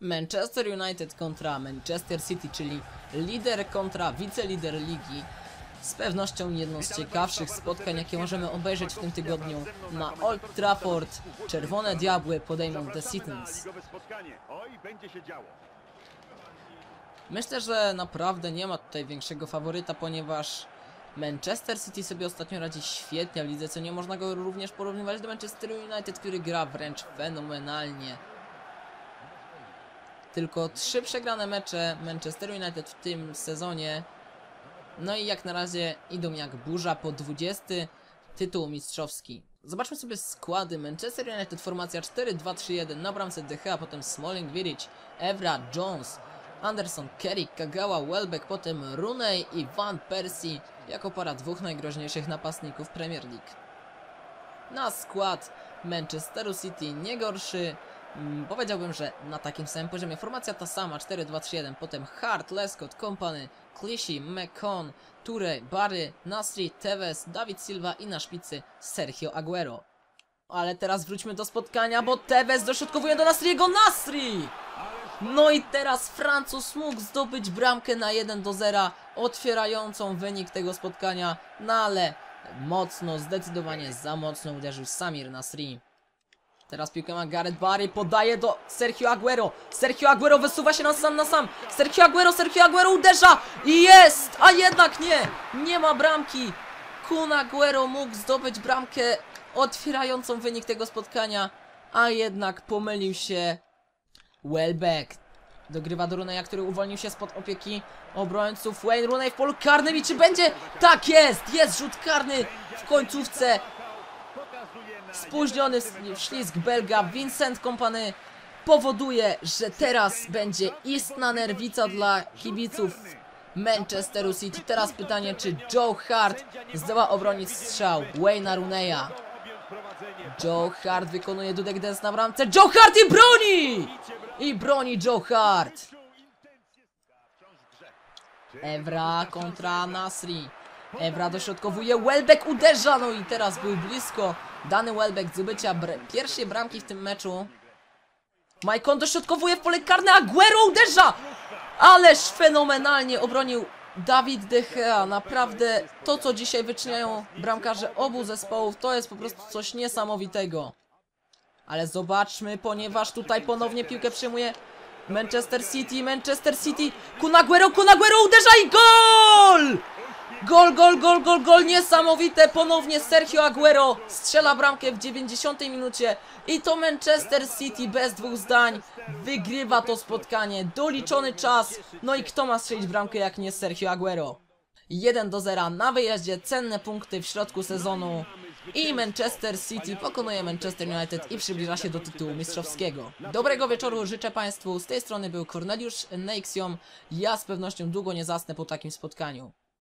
Manchester United kontra Manchester City, czyli lider kontra wicelider ligi. Z pewnością jedno z ciekawszych spotkań, jakie możemy obejrzeć w tym tygodniu na Old Trafford. Czerwone Diabły podejmą The Citizens. Myślę, że naprawdę nie ma tutaj większego faworyta, ponieważ Manchester City sobie ostatnio radzi świetnie w lidze, co nie można go również porównywać do Manchester United, który gra wręcz fenomenalnie. Tylko trzy przegrane mecze Manchester United w tym sezonie. No i jak na razie idą jak burza po 20 tytuł mistrzowski. Zobaczmy sobie składy. Manchester United formacja 4-2-3-1 na bramce DH, potem Smalling, Vidic, Evra, Jones, Anderson, Kerry, Kagawa, Welbeck, potem Rooney i Van Persie jako para dwóch najgroźniejszych napastników Premier League. Na skład Manchesteru City nie gorszy. Mm, powiedziałbym, że na takim samym poziomie. Formacja ta sama, 4-2-3-1, potem Hart, Lescott, Company, Clichy, McCon, Toure, Barry, Nasri, Tevez, David Silva i na szpicy Sergio Aguero. Ale teraz wróćmy do spotkania, bo Tevez dośrodkowuje do Nasriego Nasri! No i teraz Francuz mógł zdobyć bramkę na 1 do 0, otwierającą wynik tego spotkania, no ale mocno, zdecydowanie za mocno uderzył Samir Nasri. Teraz piłkę ma Gareth Barry, podaje do Sergio Aguero. Sergio Aguero wysuwa się na sam na sam. Sergio Aguero, Sergio Aguero uderza i jest! A jednak nie! Nie ma bramki. Kun Aguero mógł zdobyć bramkę otwierającą wynik tego spotkania, a jednak pomylił się Welbeck. Dogrywa do Runeya, który uwolnił się spod opieki obrońców. Wayne Rooney w polu karnym i czy będzie? Tak jest! Jest rzut karny w końcówce. Spóźniony ślizg Belga Vincent Kompany powoduje, że teraz będzie istna nerwica dla kibiców Manchesteru City. Teraz pytanie, czy Joe Hart zdoła obronić strzał Wayne'a Rooneya. Joe Hart wykonuje dudek dance na bramce. Joe Hart i broni! I broni Joe Hart. Evra kontra Nasri. Evra dośrodkowuje, Welbeck uderza, no i teraz był blisko dany Welbeck zdobycia pierwszej bramki w tym meczu. Maicon dośrodkowuje w pole karne, Aguero uderza! Ależ fenomenalnie obronił Dawid Gea. Naprawdę to, co dzisiaj wyczyniają bramkarze obu zespołów, to jest po prostu coś niesamowitego. Ale zobaczmy, ponieważ tutaj ponownie piłkę przyjmuje Manchester City, Manchester City, Kun Aguero, Kun Aguero uderza i gol! Gol, gol, gol, gol, gol, niesamowite, ponownie Sergio Aguero strzela bramkę w 90 minucie i to Manchester City bez dwóch zdań wygrywa to spotkanie, doliczony czas, no i kto ma strzelić bramkę jak nie Sergio Aguero? 1 do 0 na wyjeździe, cenne punkty w środku sezonu i Manchester City pokonuje Manchester United i przybliża się do tytułu mistrzowskiego. Dobrego wieczoru życzę Państwu, z tej strony był Corneliusz Neixiom, ja z pewnością długo nie zasnę po takim spotkaniu.